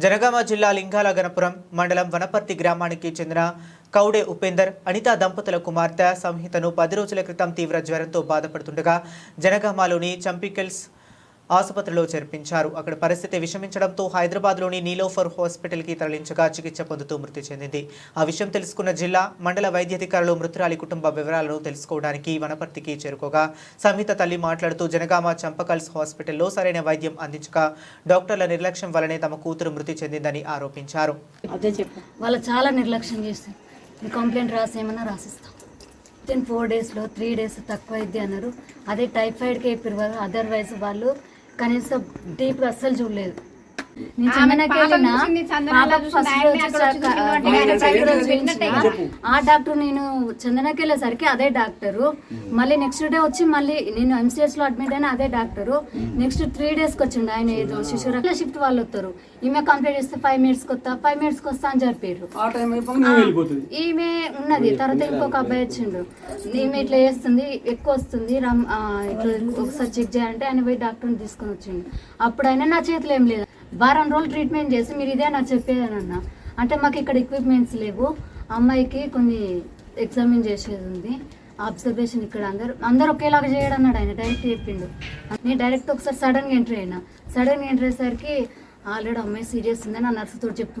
జనగామ జిల్లా లింగాల గణపురం మండలం వనపర్తి గ్రామానికి చెందిన కౌడే ఉపేందర్ అనితా దంపతుల కుమార్తె సంహితను పది రోజుల క్రితం తీవ్ర జ్వరంతో బాధపడుతుండగా జనగామలోని చంపికల్స్ ఆసుపత్రిలో చేర్పించారు అక్కడ పరిస్థితి విషమించడంతో హైదరాబాద్లోని నీలోఫర్ హాస్పిటల్కి తరలించగా చికిత్స పొందుతూ మృతి చెందింది. ఆ విషయం తెలుసుకున్న జిల్లా మండల వైద్యాధికారులు మృతురాలి కుటుంబ వివరాలను తెలుసుకోవడానికి వనపర్తికి చేరుకోగా సంహిత తల్లి మాట్లాడుతూ జనగామ చంపకల్స్ హాస్పిటల్లో సరైన వైద్యం అందించక డాక్టర్ల నిర్లక్ష్యం వల్లనే తమ కూతురు మృతి చెందిందని ఆరోపించారు. అదే చెప్పు. వాళ్ళు చాలా నిర్లక్ష్యం చేస్తారు కంప్లైంట్ రాసేమన్నా రాసిస్తాం. విత్ ఫోర్ డేస్లో త్రీ డేస్ తక్కువ అయింది అన్నారు. అదే టైఫాయిడ్కి చెప్పారు అదర్వైజ్ వాళ్ళు కనీసం డీప్ అస్సలు చూడలేదు. ఆ, డాక్టర్ నేను చందనకి వెళ్ళేసరికి అదే డాక్టరు. మళ్ళీ నెక్స్ట్ డే వచ్చి మళ్ళీ నేను ఎంసీఎస్లో అడ్మిట్ అయిన అదే డాక్టరు. నెక్స్ట్ త్రీ డేస్కి వచ్చిండు ఆయన ఏదో శిశుర షిఫ్ట్ వాళ్ళు వస్తారు. ఈమె కంప్లీట్ చేస్తే ఫైవ్ మినిట్స్ వస్తా ఫైవ్ మినిట్స్కి వస్తా అని చెప్పారు. ఆ టైం అయిపోయి నువ్వు వెళ్ళిపోతుంది. ఈమె ఉన్నది. తర్వాత ఇంకొక అబ్బాయి వచ్చిండు. ఈమె ఇట్లా చేస్తుంది ఎక్కువ వస్తుంది ఇట్లా ఒకసారి చెక్ చేయాలంటే ఆయన పోయి డాక్టర్ని తీసుకొని వచ్చిండు. అప్పుడు అయినా నా చేతిలో ఏం లేదు. వారం రోజులు ట్రీట్మెంట్ చేసి మీరు ఇదే నాకు చెప్పేదని అంటే మాకు ఇక్కడ ఎక్విప్మెంట్స్ లేవు. అమ్మాయికి కొన్ని ఎగ్జామిన్ చేసేది ఉంది. అబ్జర్వేషన్ ఇక్కడ అందరు అందరు ఒకేలాగా చేయడం అన్నాడు ఆయన డైరెక్ట్ చెప్పిండు. నేను డైరెక్ట్ ఒకసారి సడన్గా ఎంట్రీ అయినా. సడన్గా ఎంట్రీ అయ్యేసరికి ఆల్రెడీ అమ్మాయి సీరియస్ ఉందని నా నర్సుతో చెప్తుంటే